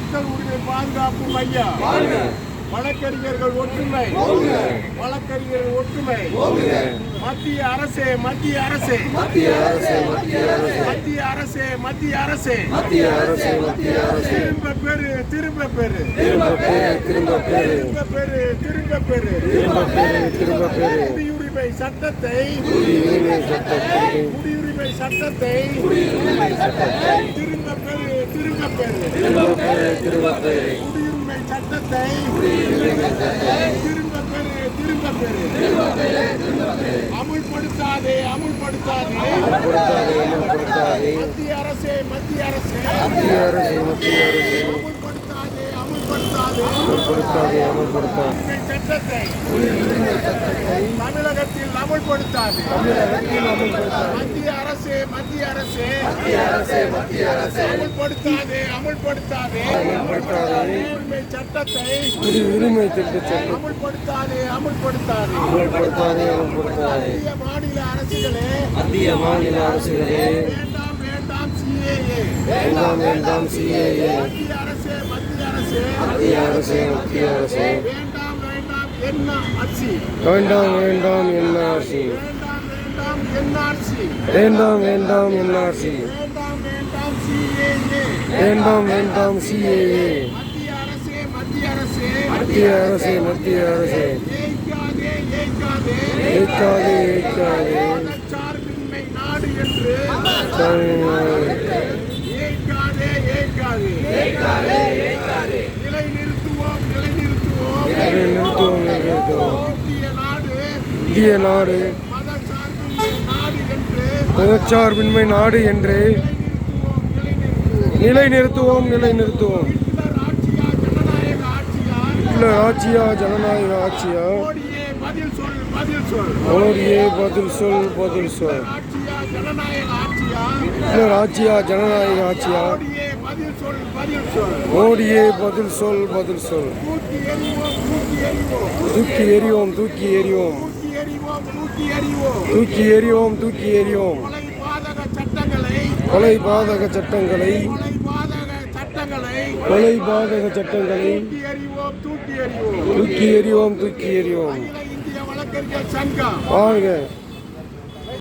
மக்கள் உரிமை பாதுகாப்பு மையம். வழக்கறிஞர்கள் ஒற்றுமை. வழக்கறிஞர்கள் ஒற்றுமை. மத்திய அரசே மத்திய அரசே. மத்திய அரசு மத்திய அரசு. மத்திய அரசே மத்திய அரசே. மத்திய அரசு மத்திய அரசு. திரும்ப பெறு திரும்ப பெறு. திரும்ப பேரு திரும்ப பேரு திரும்ப பெறு திரும்ப பெறு. திரும்ப பேரு திரும்ப பேரு குடியுரிமை சட்டத்தை. குடியுரிமை சட்டத்தை. குடியுரிமை சட்டத்தை. திரும்ப பெறு திரும்ப பெறு திரும்ப பேரு திரும்ப பேரு குடியுரிமை சட்டத்தை திரும்ப பெறு திரும்ப பெறு அமுல்படுத்தாதே அமுல்படுத்தாதே கொடுத்தாதே கொடுத்தாதே மத்திய அரசே மத்திய அரசே மத்திய அரசு மத்திய அரசு அமுல்படுத்தாதே கொடுத்தாதே அமல்படுத்தாதே தமிழகத்தில் அமுல்படுத்தாதே மத்திய அரசே மத்திய அரசே. அமுல்படுத்தாதே அமுல்படுத்தாதே குடியுரிமை சட்டத்தை. திருத்த சட்டம். அமுல்படுத்தாதே அமுல்படுத்தாதே அமல்படுத்தாதே அமல்படுத்தாதே மாநில அரசுகளே. மத்திய மாநில அரசுகளே. சிஏஏ வேண்டாம் வேண்டாம் சிஏஏ மத்திய அரசே மத்திய அரசே மத்திய அரசு மத்திய அரசு வேண்டாம் வேண்டாம் என்ன ஆட்சி வேண்டாம் வேண்டாம் என்ஆர்சி வேண்டாம் வேண்டாம் என்ஆர்சி வேண்டாம் வேண்டாம் வேண்டாம் வேண்டாம் சிஏஏ மத்திய அரசே மத்திய அரசே ஏற்காதே ஏற்காதே நாடு என்று ஏய்க்காதே ஏய்க்காதே நிலை நிறுத்துவோம் நிலை நிறுத்துவோம் நிறுத்துவோம் நிறுத்துவோம் இந்திய நாடு இந்திய நாடு மதச்சார்பின்மை நாடு என்று நாடு என்று நிலை நிறுத்துவோம் நிலை நிறுத்துவோம் ஹிட்லர் ஆட்சியா ஜனநாயக ஆட்சியா? மோடியே பதில் சொல் பதில் சொல். ஆட்சியா ஜனநாயக ஆட்சியா ஹிட்லர் ஆட்சியா ஜனநாயக ஆட்சியா? மோடியே பதில் சொல் பதில் சொல். மோடியே பதில் சொல் பதில் சொல் தூக்கி எறிவோம் தூக்கி எறிவோம். தூக்கி எறிவோம். தூக்கி எறிவோம் கொலை பாதக சட்டங்களை. கொலை பாதக சட்டங்களை. தூக்கி எறிவோம் தூக்கி எறிவோம். வாழ்க